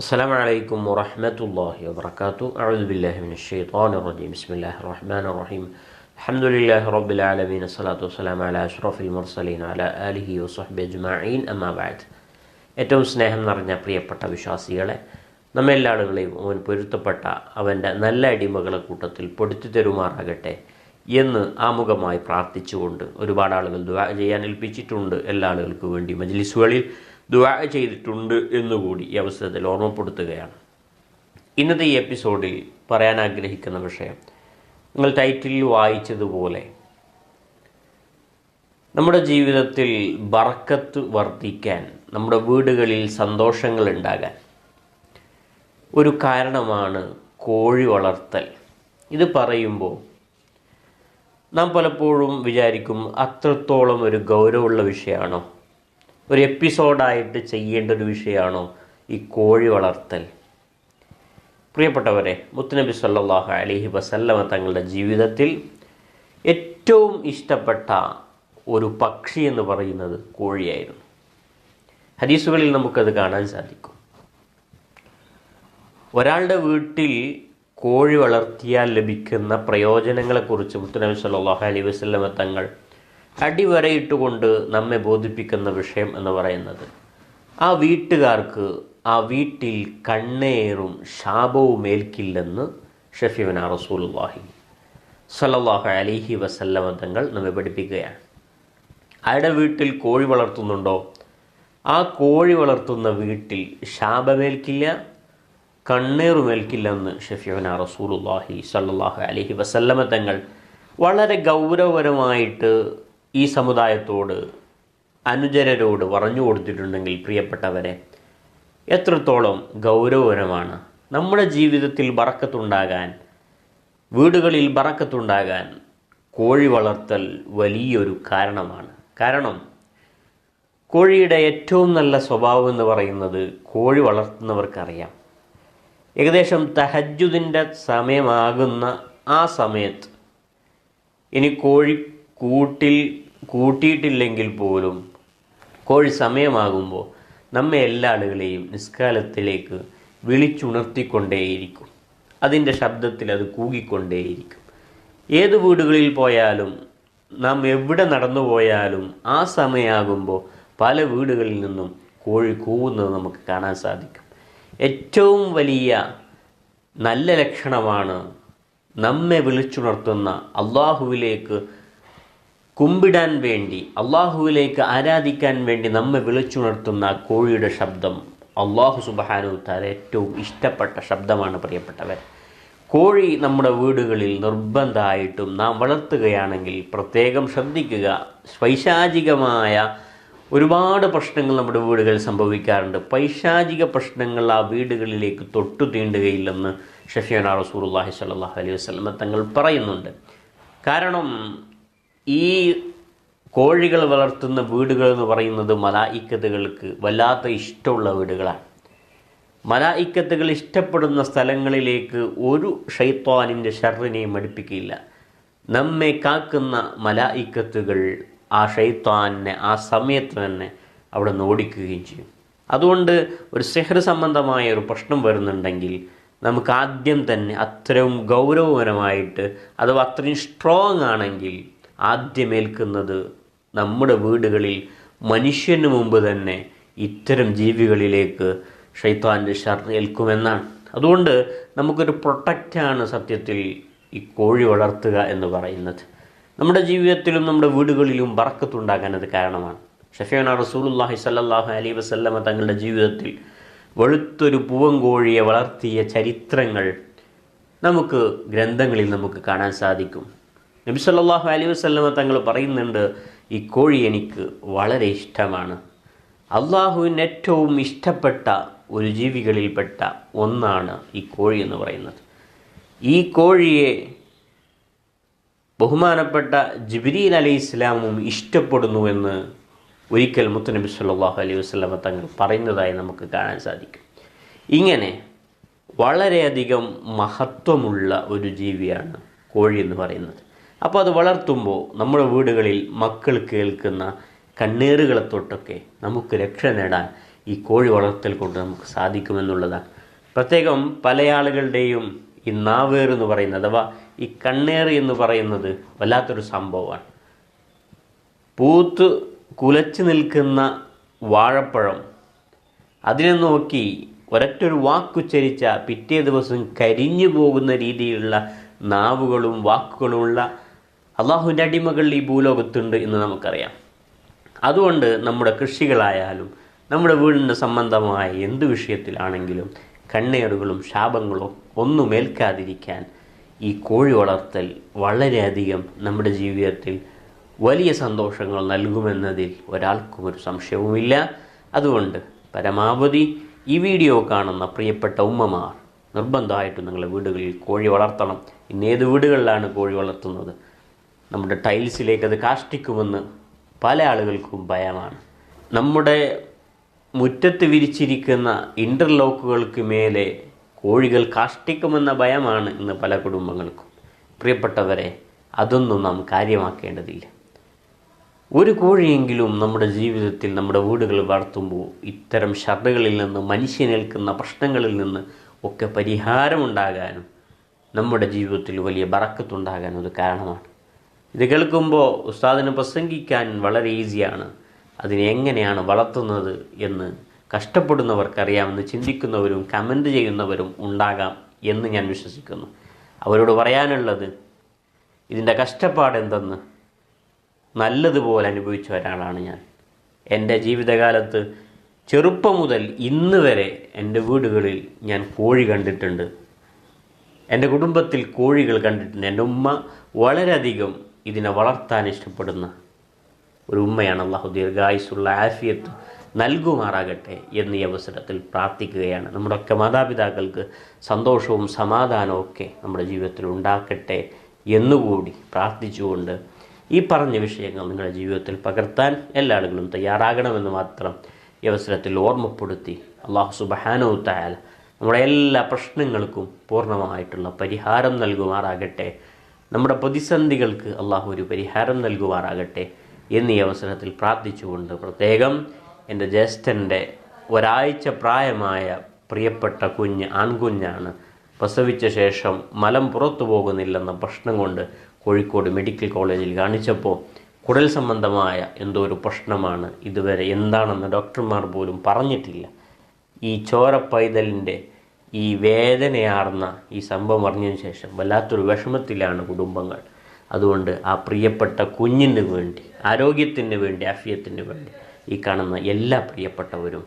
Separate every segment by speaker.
Speaker 1: السلام عليكم ورحمة الله وبركاته أعوذ بالله من الشيطان الرجيم بسم الله الرحمن الرحيم الحمد لله رب العالمين الصلاة والسلام على أشرف المرسلين وعلى آله وصحبه أجمعين أما بعد ഏറ്റവും സ്നേഹം നിറഞ്ഞ പ്രിയപ്പെട്ട വിശ്വാസികളെ നമ്മെല്ലാ ആളുകളെയും അവൻ പൊരുത്തപ്പെട്ട അവൻ്റെ നല്ല അടിമകളെ കൂട്ടത്തിൽ പൊടുത്തി തരുമാറാകട്ടെ എന്ന് ആമുഖമായി പ്രാർത്ഥിച്ചുകൊണ്ട് ഒരുപാട് ആളുകൾ ദുആ ചെയ്യാൻ ഏൽപ്പിച്ചിട്ടുണ്ട് എല്ലാ ആളുകൾക്കും വേണ്ടി മജ്ലിസുകളിൽ ദുആ ചെയ്തിട്ടുണ്ട് എന്നുകൂടി ഈ അവസരത്തിൽ ഓർമ്മപ്പെടുത്തുകയാണ്. ഇന്നത്തെ ഈ എപ്പിസോഡിൽ പറയാൻ ആഗ്രഹിക്കുന്ന വിഷയം നിങ്ങൾ ടൈറ്റിലിൽ വായിച്ചതുപോലെ നമ്മുടെ ജീവിതത്തിൽ ബർക്കത്ത് വർദ്ധിക്കാൻ നമ്മുടെ വീടുകളിൽ സന്തോഷങ്ങൾ ഉണ്ടാകാൻ ഒരു കാരണമാണ് കോഴി വളർത്തൽ. ഇത് പറയുമ്പോൾ നാം പലപ്പോഴും വിചാരിക്കും അത്രത്തോളം ഒരു ഗൗരവമുള്ള വിഷയമാണോ? ഒരു എപ്പിസോഡായിട്ട് ചെയ്യേണ്ട ഒരു വിഷയമാണോ ഈ കോഴി വളർത്തൽ? പ്രിയപ്പെട്ടവരെ മുത്തുനബി സല്ലല്ലാഹു അലിഹി വസല്ലമ തങ്ങളുടെ ജീവിതത്തിൽ ഏറ്റവും ഇഷ്ടപ്പെട്ട ഒരു പക്ഷി എന്ന് പറയുന്നത് കോഴിയായിരുന്നു. ഹദീസുകളിൽ നമുക്കത് കാണാൻ സാധിക്കും. ഒരാളുടെ വീട്ടിൽ കോഴി വളർത്തിയാൽ ലഭിക്കുന്ന പ്രയോജനങ്ങളെക്കുറിച്ച് മുത്തുനബി സല്ലല്ലാഹു അലൈഹി വസല്ലമ തങ്ങൾ അടിവരയിട്ടുകൊണ്ട് നമ്മെ ബോധിപ്പിക്കുന്ന വിഷയം എന്ന് പറയുന്നത് ആ വീട്ടുകാർക്ക് ആ വീട്ടിൽ കണ്ണേറും ശാപവും ഏൽക്കില്ലെന്ന് ഷഫീബന റസൂലുള്ളാഹി സല്ലല്ലാഹു അലിഹി വസല്ലമ തങ്ങൾ നമ്മെ പഠിപ്പിക്കുകയാണ്. അയാളുടെ വീട്ടിൽ കോഴി വളർത്തുന്നുണ്ടോ? ആ കോഴി വളർത്തുന്ന വീട്ടിൽ ശാപമേൽക്കില്ല കണ്ണേറുമേൽക്കില്ല എന്ന് ഷഫീബന റസൂലുള്ളാഹി സല്ലാഹു അലൈഹി വസല്ലമ തങ്ങൾ വളരെ ഗൗരവപരമായിട്ട് ഈ സമുദായത്തോട് അനുചരരോട് പറഞ്ഞു കൊടുത്തിട്ടുണ്ടെങ്കിൽ പ്രിയപ്പെട്ടവരെ എത്രത്തോളം ഗൗരവപരമാണ് നമ്മുടെ ജീവിതത്തിൽ ബറക്കത്തുണ്ടാകാൻ വീടുകളിൽ ബറക്കത്തുണ്ടാകാൻ കോഴി വളർത്തൽ വലിയൊരു കാരണമാണ്. കാരണം കോഴിയുടെ ഏറ്റവും നല്ല സ്വഭാവം എന്ന് പറയുന്നത് കോഴി വളർത്തുന്നവർക്കറിയാം. ഏകദേശം തഹജുദിന്റെ സമയമാകുന്ന ആ സമയത്ത് ഇനി കോഴി കൂട്ടിൽ കൂട്ടിയിട്ടില്ലെങ്കിൽ പോലും കോഴി സമയമാകുമ്പോൾ നമ്മെ എല്ലാ ആളുകളെയും നിസ്കാലത്തിലേക്ക് വിളിച്ചുണർത്തിക്കൊണ്ടേയിരിക്കും. അതിന്റെ ശബ്ദത്തിൽ അത് കൂകിക്കൊണ്ടേയിരിക്കും. ഏത് വീടുകളിൽ പോയാലും നാം എവിടെ നടന്നു പോയാലും ആ സമയമാകുമ്പോൾ പല വീടുകളിൽ നിന്നും കോഴി കൂവുന്നത് നമുക്ക് കാണാൻ സാധിക്കും. ഏറ്റവും വലിയ നല്ല ലക്ഷണമാണ് നമ്മെ വിളിച്ചുണർത്തുന്ന അള്ളാഹുവിലേക്ക് കുമ്പിടാൻ വേണ്ടി അള്ളാഹുവിലേക്ക് ആരാധിക്കാൻ വേണ്ടി നമ്മെ വിളിച്ചുണർത്തുന്ന കോഴിയുടെ ശബ്ദം അള്ളാഹു സുബാനു താര ഏറ്റവും ഇഷ്ടപ്പെട്ട ശബ്ദമാണ് പ്രിയപ്പെട്ടവർ കോഴി നമ്മുടെ വീടുകളിൽ നിർബന്ധമായിട്ടും നാം വളർത്തുകയാണെങ്കിൽ പ്രത്യേകം ശ്രദ്ധിക്കുക. പൈശാചികമായ ഒരുപാട് പ്രശ്നങ്ങൾ നമ്മുടെ വീടുകളിൽ സംഭവിക്കാറുണ്ട്. പൈശാചിക പ്രശ്നങ്ങൾ ആ വീടുകളിലേക്ക് തൊട്ടു തീണ്ടുകയില്ലെന്ന് ഷഫിയാന അള്ളാഹി സല്ലാഹു അലൈഹി വസല്ലം തങ്ങൾ പറയുന്നുണ്ട്. കാരണം ഈ കോഴികൾ വളർത്തുന്ന വീടുകൾ എന്ന് പറയുന്നത് മലായിക്കത്തുകൾക്ക് വല്ലാത്ത ഇഷ്ടമുള്ള വീടുകളാണ്. മലായിക്കത്തുകൾ ഇഷ്ടപ്പെടുന്ന സ്ഥലങ്ങളിലേക്ക് ഒരു ഷൈത്വാനിന്റെ ഷർറിനെയും അടുപ്പിക്കില്ല നമ്മെ കാക്കുന്ന മലായിക്കത്തുകൾ ആ ഷൈത്താനിനെ ആ സമയത്ത് തന്നെ അവിടെ നിന്ന് ഓടിക്കുകയും ചെയ്യും. അതുകൊണ്ട് ഒരു സെഹർ സംബന്ധമായ ഒരു പ്രശ്നം വരുന്നുണ്ടെങ്കിൽ നമുക്ക് ആദ്യം തന്നെ അത്രയും ഗൗരവപരമായിട്ട് അഥവാ അത്രയും സ്ട്രോങ് ആണെങ്കിൽ ആദ്യം ഏൽക്കുന്നത് നമ്മുടെ വീടുകളിൽ മനുഷ്യന് മുമ്പ് തന്നെ ഇത്തരം ജീവികളിലേക്ക് ഷൈത്താന്റെ ഷർ ഏൽക്കുമെന്നാണ്. അതുകൊണ്ട് നമുക്കൊരു പ്രൊട്ടക്റ്റാണ് സത്യത്തിൽ ഈ കോഴി വളർത്തുക എന്ന് പറയുന്നത്. നമ്മുടെ ജീവിതത്തിലും നമ്മുടെ വീടുകളിലും വറക്കത്തുണ്ടാക്കാൻ അത് കാരണമാണ്. ഷഫീന റസൂലുല്ലാഹി സല്ലാഹു അലൈ വസല്ലമ തങ്ങളുടെ ജീവിതത്തിൽ വെളുത്തൊരു പൂവൻകോഴിയെ വളർത്തിയ ചരിത്രങ്ങൾ നമുക്ക് ഗ്രന്ഥങ്ങളിൽ നമുക്ക് കാണാൻ സാധിക്കും. നബി സല്ലാഹു അലൈഹി വസല്ലമ തങ്ങൾ പറയുന്നുണ്ട് ഈ കോഴി എനിക്ക് വളരെ ഇഷ്ടമാണ്. അള്ളാഹുവിന് ഏറ്റവും ഇഷ്ടപ്പെട്ട ഒരു ജീവികളിൽപ്പെട്ട ഒന്നാണ് ഈ കോഴി എന്ന് പറയുന്നത്. ഈ കോഴിയെ ബഹുമാനപ്പെട്ട ജിബിരീൽ അലി ഇസ്ലാമും ഇഷ്ടപ്പെടുന്നുവെന്ന് ഒരിക്കൽ മുത്തനബി സല്ലാഹു അലൈഹി വസ്ലമ തങ്ങൾ പറയുന്നതായി നമുക്ക് കാണാൻ സാധിക്കും. ഇങ്ങനെ വളരെയധികം മഹത്വമുള്ള ഒരു ജീവിയാണ് കോഴി എന്ന് പറയുന്നത്. അപ്പോൾ അത് വളർത്തുമ്പോൾ നമ്മുടെ വീടുകളിൽ മക്കൾ കേൾക്കുന്ന കണ്ണീറുകളെ തൊട്ടൊക്കെ നമുക്ക് രക്ഷ നേടാൻ ഈ കോഴി വളർത്തൽ കൊണ്ട് നമുക്ക് സാധിക്കുമെന്നുള്ളതാണ്. പ്രത്യേകം പല ആളുകളുടെയും ഈ നാവേർ എന്ന് പറയുന്നത് അഥവാ ഈ കണ്ണേറ് എന്ന് പറയുന്നത് വല്ലാത്തൊരു സംഭവമാണ്. പൂത്ത് കുലച്ചു നിൽക്കുന്ന വാഴപ്പഴം അതിനെ നോക്കി ഒരൊറ്റൊരു വാക്കുച്ചരിച്ച പിറ്റേ ദിവസം കരിഞ്ഞു പോകുന്ന രീതിയിലുള്ള നാവുകളും വാക്കുകളുമുള്ള അള്ളാഹുവിന്റെ അടിമകൾ ഈ ഭൂലോകത്തുണ്ട് എന്ന് നമുക്കറിയാം. അതുകൊണ്ട് നമ്മുടെ കൃഷികളായാലും നമ്മുടെ വീടിന്റെ സംബന്ധമായ എന്ത് വിഷയത്തിലാണെങ്കിലും കണ്ണേറുകളും ശാപങ്ങളും ഒന്നും ഏൽക്കാതിരിക്കാൻ ഈ കോഴി വളർത്തൽ വളരെയധികം നമ്മുടെ ജീവിതത്തിൽ വലിയ സന്തോഷങ്ങൾ നൽകുമെന്നതിൽ ഒരാൾക്കും ഒരു സംശയവുമില്ല. അതുകൊണ്ട് പരമാവധി ഈ വീഡിയോ കാണുന്ന പ്രിയപ്പെട്ട ഉമ്മമാർ നിർബന്ധമായിട്ടും നിങ്ങളുടെ വീടുകളിൽ കോഴി വളർത്തണം. ഇന്ന് ഏത് വീടുകളിലാണ് കോഴി വളർത്തുന്നത്? നമ്മുടെ ടൈൽസിലേക്ക് അത് കാഷ്ടിക്കുമെന്ന് പല ആളുകൾക്കും ഭയമാണ്. നമ്മുടെ മുറ്റത്ത് വിരിച്ചിരിക്കുന്ന ഇന്റർലോക്കുകൾക്ക് മേലെ കോഴികൾ കാഷ്ടിക്കുമെന്ന ഭയമാണ് ഇന്ന് പല കുടുംബങ്ങൾക്കും. പ്രിയപ്പെട്ടവരെ അതൊന്നും നാം കാര്യമാക്കേണ്ടതില്ല. ഒരു കോഴിയെങ്കിലും നമ്മുടെ ജീവിതത്തിൽ നമ്മുടെ വീടുകൾ വളർത്തുമ്പോൾ ഇത്തരം ശ്രദ്ധകളിൽ നിന്ന് മനുഷ്യനേൽക്കുന്ന പ്രശ്നങ്ങളിൽ നിന്ന് ഒക്കെ പരിഹാരമുണ്ടാകാനും നമ്മുടെ ജീവിതത്തിൽ വലിയ ബറക്കത്തുണ്ടാകാനും അത് കാരണമാണ്. ഇത് കേൾക്കുമ്പോൾ ഉസ്താദിന് പ്രസംഗിക്കാൻ വളരെ ഈസിയാണ്. അതിനെ എങ്ങനെയാണ് വളർത്തുന്നത് എന്ന് കഷ്ടപ്പെടുന്നവർക്കറിയാമെന്ന് ചിന്തിക്കുന്നവരും കമന്റ് ചെയ്യുന്നവരും ഉണ്ടാകാം എന്ന് ഞാൻ വിശ്വസിക്കുന്നു. അവരോട് പറയാനുള്ളത് ഇതിന്റെ കഷ്ടപ്പാട് എന്തെന്ന്? നല്ലതുപോലെ അനുഭവിച്ച ഒരാളാണ് ഞാൻ. എന്റെ ജീവിതകാലത്ത് ചെറുപ്പം മുതൽ ഇന്ന് വരെ എന്റെ വീടുകളിൽ ഞാൻ കോഴി കണ്ടിട്ടുണ്ട്. എന്റെ കുടുംബത്തിൽ കോഴികൾ കണ്ടിട്ടുണ്ട്. എന്റെ ഉമ്മ വളരെയധികം ഇതിനെ വളർത്താൻ ഇഷ്ടപ്പെടുന്ന ഒരു ഉമ്മയാണ് അള്ളാഹു ദീർഘായുസുള്ള ആഫിയത്ത് നൽകുമാറാകട്ടെ എന്നീ അവസരത്തിൽ പ്രാർത്ഥിക്കുകയാണ്. നമ്മുടെയൊക്കെ മാതാപിതാക്കൾക്ക് സന്തോഷവും സമാധാനവും ഒക്കെ നമ്മുടെ ജീവിതത്തിൽ ഉണ്ടാക്കട്ടെ എന്നുകൂടി പ്രാർത്ഥിച്ചുകൊണ്ട് ഈ പറഞ്ഞ വിഷയങ്ങൾ നിങ്ങളുടെ ജീവിതത്തിൽ പകർത്താൻ എല്ലാ ആളുകളും തയ്യാറാകണമെന്ന് മാത്രം ഈ അവസരത്തിൽ ഓർമ്മപ്പെടുത്തി അള്ളാഹു സുബഹാനോ തായാൽ നമ്മുടെ എല്ലാ പ്രശ്നങ്ങൾക്കും പൂർണമായിട്ടുള്ള പരിഹാരം നൽകുമാറാകട്ടെ നമ്മുടെ പ്രതിസന്ധികൾക്ക് അള്ളാഹു ഒരു പരിഹാരം നൽകുവാറാകട്ടെ എന്നീ അവസരത്തിൽ പ്രാർത്ഥിച്ചുകൊണ്ട് പ്രത്യേകം എന്റെ ജ്യേഷ്ഠന്റെ ഒരാഴ്ച പ്രായമായ പ്രിയപ്പെട്ട കുഞ്ഞ് ആൺകുഞ്ഞാണ് പ്രസവിച്ച ശേഷം മലം പുറത്തു പോകുന്നില്ലെന്ന പ്രശ്നം കൊണ്ട് കോഴിക്കോട് മെഡിക്കൽ കോളേജിൽ കാണിച്ചപ്പോൾ കുടൽ സംബന്ധമായ എന്തോ ഒരു പ്രശ്നമാണ് ഇതുവരെ എന്താണെന്ന് ഡോക്ടർമാർ പോലും പറഞ്ഞിട്ടില്ല. ഈ ചോര പൈതലിന്റെ ഈ വേദനയാർന്ന ഈ സംഭവം അറിഞ്ഞതിന് ശേഷം വല്ലാത്തൊരു വിഷമത്തിലാണ് കുടുംബങ്ങൾ. അതുകൊണ്ട് ആ പ്രിയപ്പെട്ട കുഞ്ഞിന് വേണ്ടി ആരോഗ്യത്തിന് വേണ്ടി ആഫിയത്തിന് വേണ്ടി ഈ കാണുന്ന എല്ലാ പ്രിയപ്പെട്ടവരും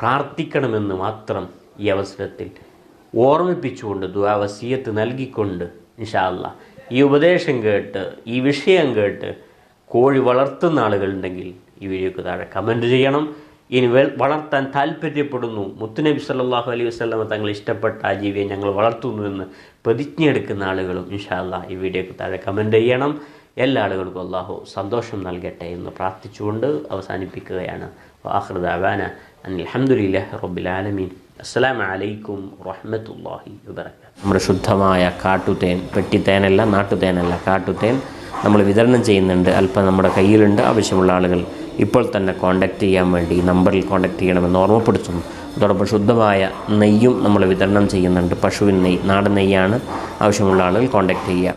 Speaker 1: പ്രാർത്ഥിക്കണമെന്ന് മാത്രം ഈ അവസരത്തിൽ ഓർമ്മിപ്പിച്ചുകൊണ്ട് ദുവാവസീയത്ത് നൽകിക്കൊണ്ട് ഇൻഷാല്ല ഈ ഉപദേശം കേട്ട് ഈ വിഷയം കേട്ട് കോഴി വളർത്തുന്ന ആളുകളുണ്ടെങ്കിൽ ഈ വീഡിയോക്ക് താഴെ കമന്റ് ചെയ്യണം. ഇനി വളർത്താൻ താല്പര്യപ്പെടുന്നു. മുത്തുനബി സല്ലാഹു അലൈഹി വസ്ലമ തങ്ങൾ ഇഷ്ടപ്പെട്ട ആ ജീവിയെ ഞങ്ങൾ വളർത്തുന്നു എന്ന് പ്രതിജ്ഞയെടുക്കുന്ന ആളുകളും ഇൻഷാല്ല ഈ വീഡിയോക്ക് താഴെ കമന്റ് ചെയ്യണം. എല്ലാ ആളുകൾക്കും അള്ളാഹു സന്തോഷം നൽകട്ടെ എന്ന് പ്രാർത്ഥിച്ചുകൊണ്ട് അവസാനിപ്പിക്കുകയാണ്. ആഹൃദാവാന അൽഹംദുലില്ലാഹി റബ്ബിൽ ആലമീൻ. അസ്സലാമു അലൈക്കും വറഹ്മത്തുള്ളാഹി വബറകാതുഹു. നമ്മുടെ ശുദ്ധമായ കാട്ടുതേൻ പെട്ടിത്തേനല്ല നാട്ടുതേനല്ല കാട്ടുതേൻ നമ്മൾ വിതരണം ചെയ്യുന്നുണ്ട്. അല്പം നമ്മുടെ കയ്യിലുണ്ട് ആവശ്യമുള്ള ആളുകൾ ഇപ്പോൾ തന്നെ കോൺടാക്റ്റ് ചെയ്യാൻ വേണ്ടി നമ്പറിൽ കോൺടാക്റ്റ് ചെയ്യണമെന്ന് ഓർമ്മപ്പെടുത്തുന്നു. അതോടൊപ്പം ശുദ്ധമായ നെയ്യും നമ്മൾ വിതരണം ചെയ്യുന്നുണ്ട്. പശുവിൻ നെയ്യ് നാടൻ നെയ്യാണ് ആവശ്യമുള്ള ആളുകൾ കോൺടാക്റ്റ് ചെയ്യുക.